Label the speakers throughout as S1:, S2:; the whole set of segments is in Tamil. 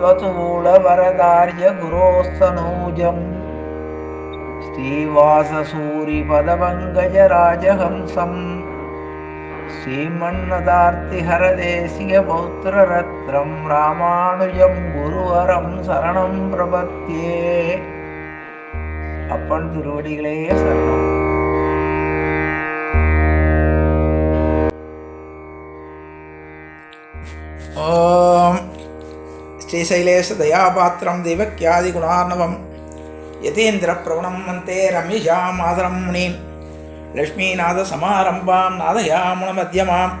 S1: श्रीमन्वत्वतूलवरदार्य गुरोस्तनूजम् श्रीवाससूरिपदपङ्कजराजहंसम् श्रीमन्नदार्तिहरदेशिकपौत्ररत्रं रामानुजं गुरुवरं சரணம் பிரபத்தியே அப்பன் திருவடிகளே சரணம் ஓம் ஸ்ரீசைலேஷ தயாபாத்திரம் தெய்வக்கியாதி குணார்ணவம் யதீந்திர பிரவணம் மந்தே ரம்யஜாம் மாதரம் முனீம் லக்ஷ்மீநாத சமாரம்பாம் நாதயாமுன மத்தியமாம்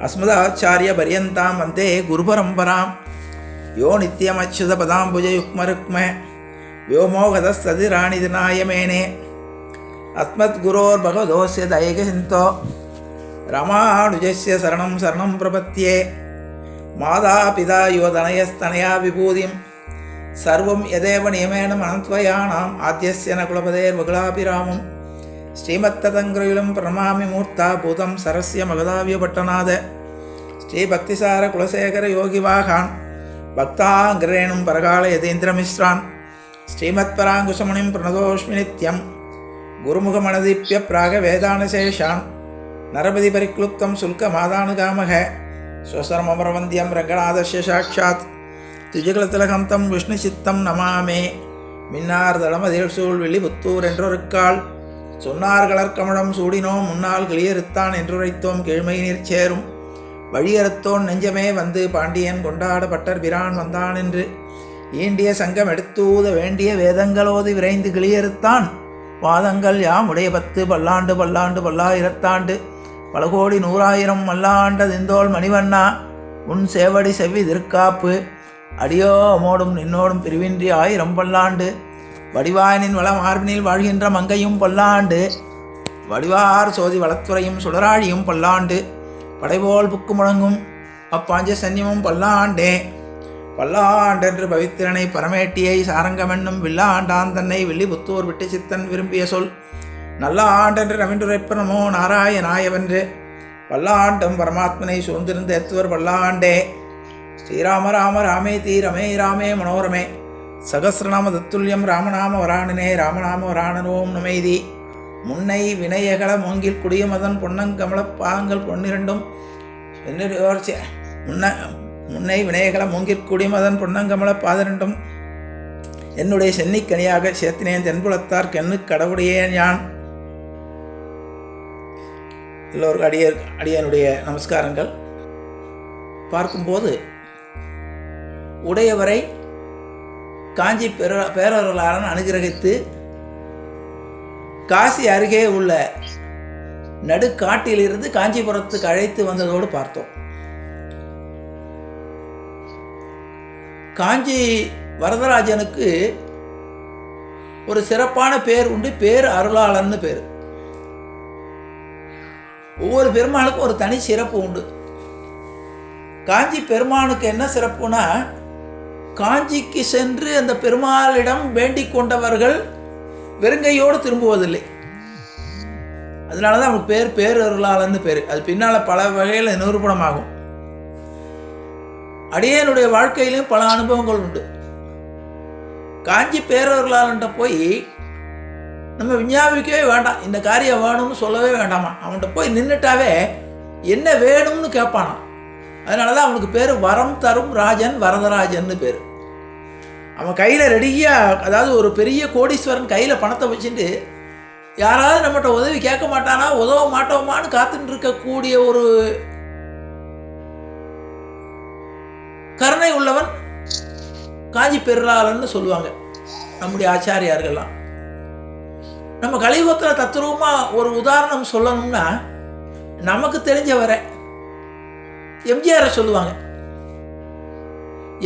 S1: அஸ்மதாச்சாரிய பரியந்தாம் வந்தே குருபரம்பராம் யோ நித்யமச்சுத மாதா பிதா யுவதனயஸ்தனயா விபூதிம் சர்வம் எதேவ நியமேனம் அனந்த்வயானாம் ஆத்தியஸ்யன குலபதேர் மகிழாபிராமம் ஸ்ரீமத்ததங்கிரயுலம் பிரணமாமி மூர்த்தா பூதம் சரஸ்ய மகதாவியபட்டநாத ஸ்ரீ பக்திசார குலசேகர யோகிவாகான் பக்தாங்கிரேணும் பரகால யதீந்திரமிஸ்ரான் ஸ்ரீமத் பராங்குசமுனிம் பிரணதோஷ்மி நித்யம். குருமுகமனதிப்பிய பிராக வேதானசேஷான். நரபதி பரிக்ளுப்தம் சுல்க மாதானுகாமக स्वसरममरवन्द्यं रङ्गनाथस्य साक्षात् துஜகுலத்திலகம் தம் விஷ்ணு சித்தம் நமாமே மின்னார் தளமதில் சூழ் விழிபுத்தூர் என்றொருக்கால் சொன்னார் கலர்கமலம் சூடினோம் முன்னால் கிளியறுத்தான் என்றுரைத்தோம் கிழமை நீர் சேரும் வழியறுத்தோன் நெஞ்சமே வந்து பாண்டியன் கொண்டாட பட்டர் பிரான் வந்தான் என்று ஈண்டிய சங்கம் எடுத்தூத வேண்டிய வேதங்களோது விரைந்து கிளியறுத்தான் வாதங்கள் யாம் உடைய பத்து பல்லாண்டு பல்லாண்டு பல்லாயிரத்தாண்டு பல கோடி நூறாயிரம் மல்லாண்ட திந்தோள் மணிவண்ணா உன் சேவடி செவ்வி திருக்காப்பு. அடியோ அமோடும் நின்னோடும் பிரிவின்றி ஆயிரம் பல்லாண்டு. வடிவாயனின் வள மார்பினில் வாழ்கின்ற மங்கையும் பல்லாண்டு. வடிவார் சோதி வளத்துறையும் சுடராழியும் பல்லாண்டு. படைபோல் புக்கு முழங்கும் அப்பாஞ்ச சன்னியமும் பல்லாண்டே. பல்லாண்டென்று பவித்திரனை பரமேட்டியை சாரங்கமென்னும் வில்லாண்டான் தன்னை வில்லிபுத்தூர் விட்டு சித்தன் விரும்பிய சொல். நல்ல ஆண்டென்று ரவீண்டுரைப்ப நமோ நாராயணாயவென்று. பல்லாண்டம் பரமாத்மனை சூழ்ந்திருந்த எத்துவர் பல்லாண்டே ஸ்ரீராம ராம ராமே தீ ரமே ராமே மனோரமே. சகசிரநாம தத்துல்யம் ராமநாம வராணனே ராமநாம வராணனோம் நுமைதி. முன்னை வினயகல மூங்கில் குடியமதன் பொன்னங்கமல பாங்கள் பொன்னிரண்டும். முன்ன முன்னை வினயகல மூங்கில் குடிமதன் பொன்னங்கமல பாதரண்டும். என்னுடைய சென்னிக்கனியாக சேத்தினேன் தென்புலத்தார் கண்ணு கடவுடையேன் யான். எல்லோருக்கும் அடிய அடியனுடைய நமஸ்காரங்கள். பார்க்கும்போது உடையவரை காஞ்சி பேர பேரவர்களாரன் அனுகிரகித்து காசி அருகே உள்ள நடுக்காட்டிலிருந்து காஞ்சிபுரத்துக்கு அழைத்து வந்ததோடு பார்த்தோம். காஞ்சி வரதராஜனுக்கு ஒரு சிறப்பான பேர் உண்டு. பேர் அருளாளன்னு பேர். ஒவ்வொரு பெருமாளுக்கும் ஒரு தனி சிறப்பு உண்டு. காஞ்சி பெருமானுக்கு என்ன சிறப்புனா காஞ்சிக்கு சென்று அந்த பெருமாளிடம் வேண்டிக் கொண்டவர்கள் வெறுங்கையோடு திரும்புவதில்லை. அதனால தான் அவனுக்கு பேர் பேரருளாளன்னு பேர். அது பின்னால் பல வகையில் நிரூபணமாகும். அடியனுடைய வாழ்க்கையிலும் பல அனுபவங்கள் உண்டு. காஞ்சி பேரவர்களான்ட்ட போய் நம்ம விஞ்ஞாபிக்கவே வேண்டாம். இந்த காரியம் வேணும்னு சொல்லவே வேண்டாமா? அவன்கிட்ட போய் நின்றுட்டாவே என்ன வேணும்னு கேட்பானான் அதனால தான் அவனுக்கு பேர் வரம் தரும் ராஜன் வரதராஜன்னு பேர். அவன் கையில் ரெடியாக அதாவது ஒரு பெரிய கோடீஸ்வரன் கையில் பணத்தை வச்சுட்டு யாராவது நம்மகிட்ட உதவி கேட்க மாட்டானா? உதவ மாட்டோமான்னு காத்துட்டு இருக்கக்கூடிய ஒரு கருணை உள்ளவன் காஞ்சி பெருளாளன்னு சொல்லுவாங்க. நம்முடைய ஆச்சாரியார்கள்லாம். நம்ம கலியுகத்தில் தத்துரூபமாக ஒரு உதாரணம் சொல்லணும்னா நமக்கு தெரிஞ்சவரை எம்ஜிஆரை சொல்லுவாங்க.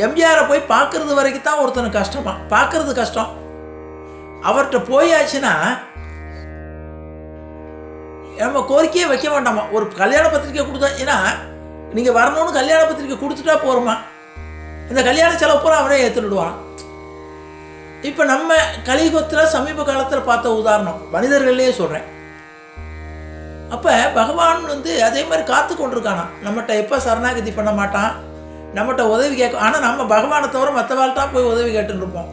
S1: எம்ஜிஆரை போய் பார்க்கறது வரைக்கும் தான் ஒருத்தனுக்கு கஷ்டமா? பார்க்கறது கஷ்டம். அவர்கிட்ட போயாச்சுன்னா நம்ம கோரிக்கையே வைக்க வேண்டாமா? ஒரு கல்யாண பத்திரிக்கை கொடுத்தா ஏன்னா நீங்கள் வரணும்னு கல்யாண பத்திரிக்கை கொடுத்துட்டா போகிறோமா இந்த கல்யாண செலவு பூரா அவரே ஏற்றுடுவான் இப்போ நம்ம கலியுகத்தில் சமீப காலத்தில் பார்த்த உதாரணம் மனிதர்களே சொல்கிறேன் அப்போ பகவான் வந்து அதே மாதிரி காத்து கொண்டிருக்கானா? நம்மகிட்ட எப்போ சரணாகதி பண்ண மாட்டான்? நம்மகிட்ட உதவி கேட்கும் ஆனால் நம்ம பகவானை தவிர மற்றவாள்கிட்ட போய் உதவி கேட்டுன்னு இருப்போம்.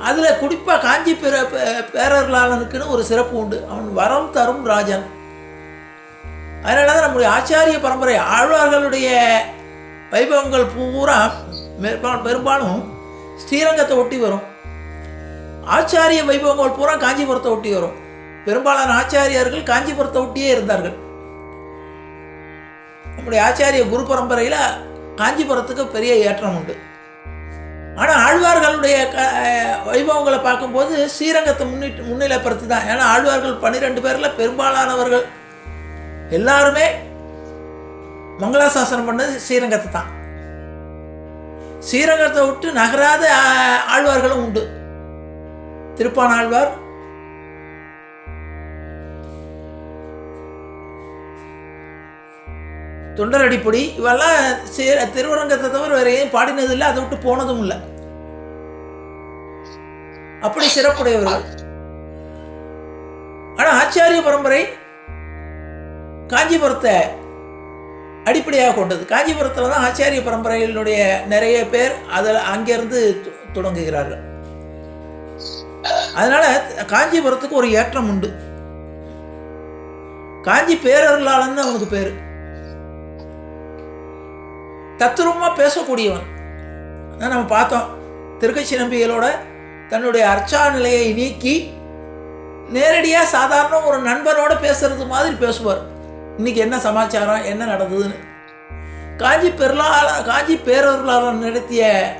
S1: அதில் குறிப்பாக காஞ்சி பேர பே- பேரர்களாளனுக்குன்னு ஒரு சிறப்பு உண்டு. அவன் வரம் தரும் ராஜன். அதனால தான் நம்முடைய ஆச்சாரிய பரம்பரை ஆழ்வார்களுடைய வைபவங்கள் பூரா பெரும்பாலும் ஸ்ரீரங்கத்தை ஒட்டி வரும். ஆச்சாரிய வைபவங்கள் பூரா காஞ்சிபுரத்தை ஒட்டி வரும். பெரும்பாலான ஆச்சாரியார்கள் காஞ்சிபுரத்தை ஒட்டியே இருந்தார்கள். நம்முடைய ஆச்சாரிய குரு பரம்பரையில் காஞ்சிபுரத்துக்கு பெரிய ஏற்றம் உண்டு. ஆனால் ஆழ்வார்களுடைய க வைபவங்களை பார்க்கும்போது ஸ்ரீரங்கத்தை முன்னிட்டு முன்னிலைப்படுத்தி தான். ஏன்னா ஆழ்வார்கள் பன்னிரெண்டு பேரில் பெரும்பாலானவர்கள் எல்லாருமே மங்களாசாசனம் பண்ணது ஸ்ரீரங்கத்தை தான். ஸ்ரீரங்கத்தை விட்டு நகராத ஆழ்வார்களும் உண்டு. திருப்பானாழ்வார். தொண்டரடிப்பொடி இவெல்லாம் சே திருவரங்கத்தை தவிர வேற ஏன் பாடினது இல்லை? அதை விட்டு போனதும் இல்லை. அப்படி சிறப்புடையவர்கள். ஆனால் ஆச்சாரிய பரம்பரை காஞ்சிபுரத்தை அடிப்படையாக கொண்டது. காஞ்சிபுரத்தில் தான் ஆச்சாரிய பரம்பரைகளுடைய நிறைய பேர் அதில் அங்கேருந்து தொடங்குகிறார்கள். அதனால காஞ்சிபுரத்துக்கு ஒரு ஏற்றம் உண்டு. காஞ்சி பேரருளாளன்னு அவனுக்கு பேர். தத்துரூபமாக பேசக்கூடியவன். அதான் நம்ம பார்த்தோம். திருக்கட்சி நம்பிகளோட தன்னுடைய அர்ச்சா நிலையை நீக்கி நேரடியாக சாதாரண ஒரு நண்பனோட பேசுறது மாதிரி பேசுவார். இன்னைக்கு என்ன சமாச்சாரம் என்ன நடந்ததுன்னு. காஞ்சி பெருளாள காஞ்சி பேரருளாளர் நடத்திய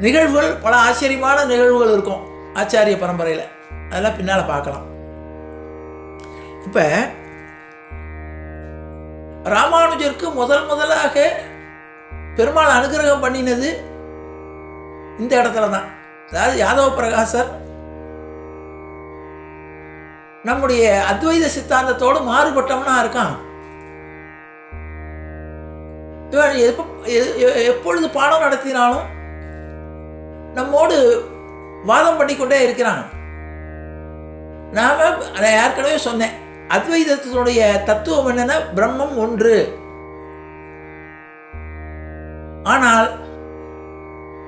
S1: நிகழ்வுகள் பல ஆச்சரியமான நிகழ்வுகள் இருக்கும். ஆச்சாரிய பரம்பரையில். அதெல்லாம் பின்னால் பார்க்கலாம். இப்போ ராமானுஜருக்கு முதல் முதலாக பெருமாள் அனுகிரகம் பண்ணினது இந்த இடத்துல தான் அதாவது யாதவ பிரகாசர் நம்முடைய அத்வைத சித்தாந்தத்தோடு மாறுபட்டவனா இருக்கான். இவன் எ- எ- எப்பொழுது பாடம் நடத்தினாலும் நம்மோடு வாதம் பண்ணிக்கொண்டே இருக்கிறான் நாம அதை ஏற்கனவே சொன்னேன். அத்வைதத்தினுடைய தத்துவம் என்னன்னா பிரம்மம் ஒன்று. ஆனால்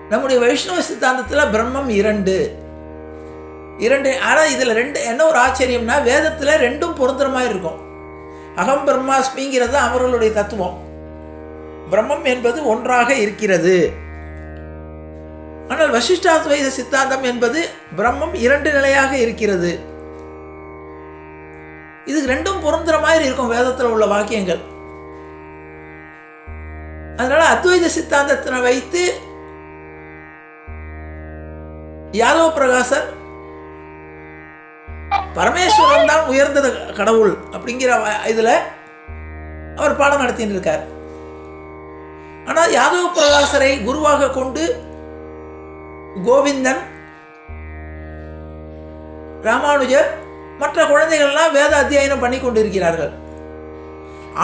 S1: நம்முடைய வைஷ்ணவ சித்தாந்தத்தில் பிரம்மம் இரண்டு. இரண்டு ஆனால் இதில் ரெண்டு என்ன ஒரு ஆச்சரியம்னா வேதத்தில் ரெண்டும் பொருந்துற மாதிரி இருக்கும். அகம் பிரம்மாஸ்மிங்கிறது அவர்களுடைய தத்துவம். பிரம்மம் என்பது ஒன்றாக இருக்கிறது. ஆனால் வசிஷ்டாத்வைத சித்தாந்தம் என்பது பிரம்மம் இரண்டு நிலையாக இருக்கிறது. இது ரெண்டும் பொருந்துற மாதிரி இருக்கும் வேதத்தில் உள்ள வாக்கியங்கள். அதனால அத்வைத சித்தாந்தத்தினை வைத்து யாதவ பிரகாசர் பரமேஸ்வரன் தான் உயர்ந்த கடவுள் அப்படிங்கிற இதில் இதுல அவர் பாடம் நடத்தின்னு இருக்கார். ஆனால் யாதவ பிரகாசரை குருவாக கொண்டு கோவிந்தன் ராமானுஜர் மற்ற குழந்தைகள்லாம் வேத அத்தியாயனம் பண்ணி கொண்டிருக்கிறார்கள்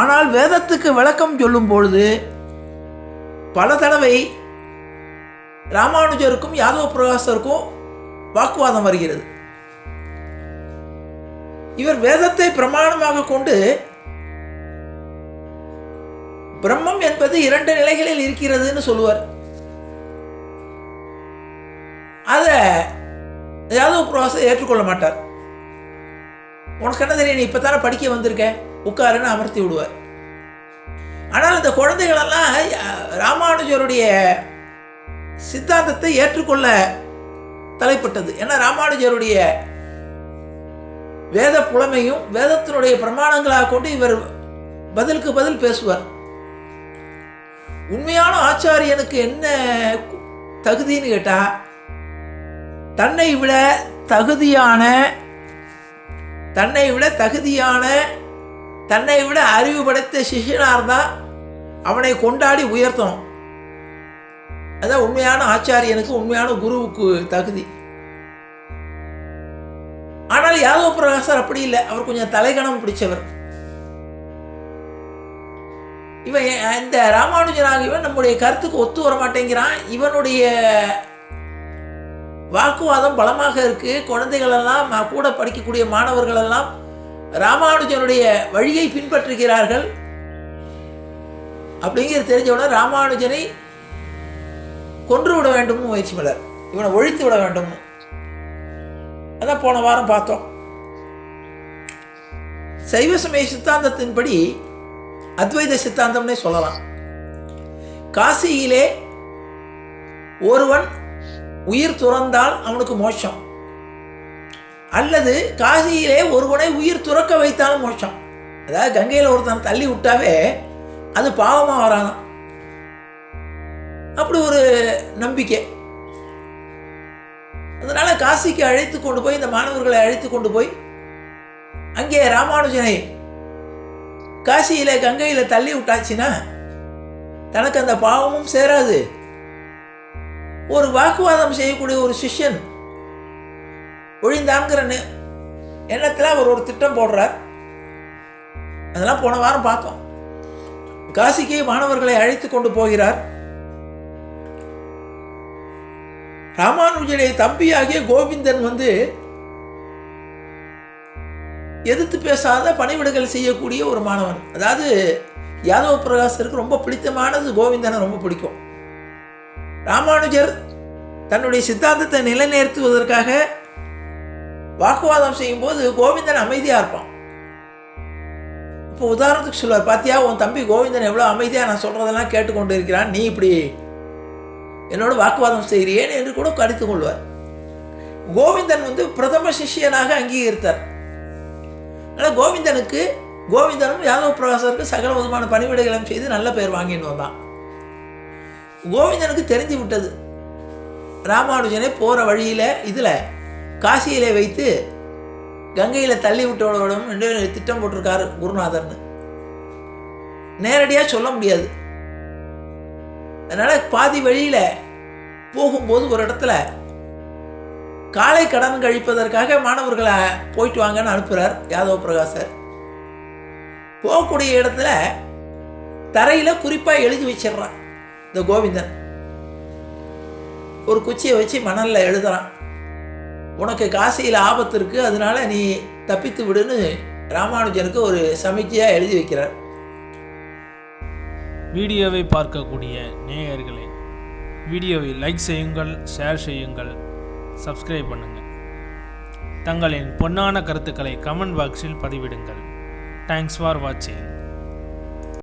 S1: ஆனால் வேதத்துக்கு விளக்கம் சொல்லும் பொழுது பல தடவை ராமானுஜருக்கும் யாதவ பிரகாசருக்கும் வாக்குவாதம் வருகிறது. இவர் வேதத்தை பிரமாணமாக கொண்டு பிரம்மம் என்பது இரண்டு நிலைகளில் இருக்கிறதுன்னு சொல்லுவார். யாதவ பிரகாசர் ஏற்றுக்கொள்ள மாட்டார். உனக்கு என்ன தெரியும் நீ இப்போ தானே படிக்க வந்திருக்க? உட்காருன்னு அமர்த்தி விடுவார். ஆனால் இந்த குழந்தைகளெல்லாம் ராமானுஜருடைய சித்தாந்தத்தை ஏற்றுக்கொள்ள தலைப்பட்டது. ஏன்னா ராமானுஜருடைய வேத புலமையும் வேதத்தினுடைய பிரமாணங்களாக கொண்டு இவர் பதிலுக்கு பதில் பேசுவார். உண்மையான ஆச்சாரியனுக்கு என்ன தகுதின்னு கேட்டால் தன்னை விட தகுதியான தன்னை விட தகுதியான தன்னை விட அறிவு படைத்த சிஷ்யனாக இருந்தால் அவனை கொண்டாடி உயர்த்தணும். அதான் உண்மையான ஆச்சாரியனுக்கு உண்மையான குருவுக்கு தகுதி. ஆனால் யாதவ பிரகாசர் அப்படி இல்லை. அவர் கொஞ்சம் தலைகணம் பிடிச்சவர். இவன் இந்த ராமானுஜனாக இவன் நம்முடைய கருத்துக்கு ஒத்து வர மாட்டேங்கிறான். இவனுடைய வாக்குவாதம் பலமாக இருக்கு. குழந்தைகள் எல்லாம் கூட படிக்கக்கூடிய மாணவர்கள் எல்லாம் ராமானுஜனுடைய வழியை பின்பற்றுகிறார்கள். அப்படிங்கிறது தெரிஞ்ச உடனே ராமானுஜனை கொன்று விட வேண்டும் முயற்சி பண்ணார். இவனை ஒழித்து விட வேண்டும் அதான் போன வாரம் பார்த்தோம். சைவ சமய சித்தாந்தத்தின்படி அத்வைத சித்தாந்தம்னே சொல்லலாம். காசியிலே ஒருவன் உயிர் துறந்தால் அவனுக்கு மோட்சம். அல்லது காசியிலே ஒருவனை உயிர் துறக்க வைத்தாலும் மோட்சம். அதாவது கங்கையில் ஒருத்தனை தள்ளி விட்டாவே அது பாவமாக வரானாம் அப்படி ஒரு நம்பிக்கை. அதனால் காசிக்கு அழைத்து கொண்டு போய் இந்த மாணவர்களை அழைத்து கொண்டு போய் அங்கே ராமானுஜனை காசியில் கங்கையில் தள்ளி விட்டாச்சுன்னா தனக்கு அந்த பாவமும் சேராது. ஒரு வாக்குவாதம் செய்யக்கூடிய ஒரு சிஷ்யன் ஒழிந்தாங்கிற எண்ணத்தில் அவர் ஒரு திட்டம் போடுறார். அதெல்லாம் போன வாரம் பார்த்தோம். காசிக்கு மாணவர்களை அழைத்து கொண்டு போகிறார். ராமானுஜனுடைய தம்பியாகிய கோவிந்தன் வந்து எதிர்த்து பேசாத பணிவிடைகள் செய்யக்கூடிய ஒரு மாணவன். அதாவது யாதவ பிரகாசருக்கு ரொம்ப பிடித்தமானது கோவிந்தனை ரொம்ப பிடிக்கும். ராமானுஜர் தன்னுடைய சித்தாந்தத்தை நிலைநிறுத்துவதற்காக வாக்குவாதம் செய்யும்போது கோவிந்தன் அமைதியாக இருப்பான். இப்போ உதாரணத்துக்கு சொல்லுவார் பார்த்தியா உன் தம்பி கோவிந்தன் எவ்வளோ அமைதியாக நான் சொல்கிறதெல்லாம் கேட்டுக்கொண்டு இருக்கிறான். நீ இப்படி என்னோட வாக்குவாதம் செய்கிறேன் என்று கூட கடித்து கொள்வார். கோவிந்தன் வந்து பிரதம சிஷ்யனாக அங்கீகரித்தார். ஆனால் கோவிந்தனுக்கு கோவிந்தனும் யாதவ பிரகாசருக்கு சகல விதமான பணிவிடைகளும் செய்து நல்ல பேர் வாங்கின்னு வந்தான் கோவிந்தனுக்கு தெரிஞ்சு விட்டது. ராமானுஜனை போகிற வழியில் இதில் காசியிலே வைத்து கங்கையில் தள்ளி விட்டோடும் என்று திட்டம் போட்டிருக்காரு குருநாதர்னு. நேரடியாக சொல்ல முடியாது. அதனால் பாதி வழியில் போகும்போது ஒரு இடத்துல காலை கடன் கழிப்பதற்காக மாணவர்களை போயிட்டு வாங்கன்னு அனுப்புகிறார் யாதவ பிரகாசர். போகக்கூடிய இடத்துல தரையில் குறிப்பாக எழுதி வச்சிடுறான். இந்த கோவிந்தன் ஒரு குச்சியை வச்சு மணலில் எழுதுறான். உனக்கு காசியில் ஆபத்து இருக்குது அதனால நீ தப்பித்து விடுன்னு ராமானுஜனுக்கு ஒரு சமிக்கையாக எழுதி வைக்கிறார்.
S2: வீடியோவை பார்க்கக்கூடிய நேயர்களே வீடியோவை லைக் செய்யுங்கள் ஷேர் செய்யுங்கள் சப்ஸ்கிரைப் பண்ணுங்கள் தங்களின் பொன்னான கருத்துக்களை கமெண்ட் பாக்ஸில் பதிவிடுங்கள். தேங்க்ஸ் ஃபார் வாட்சிங்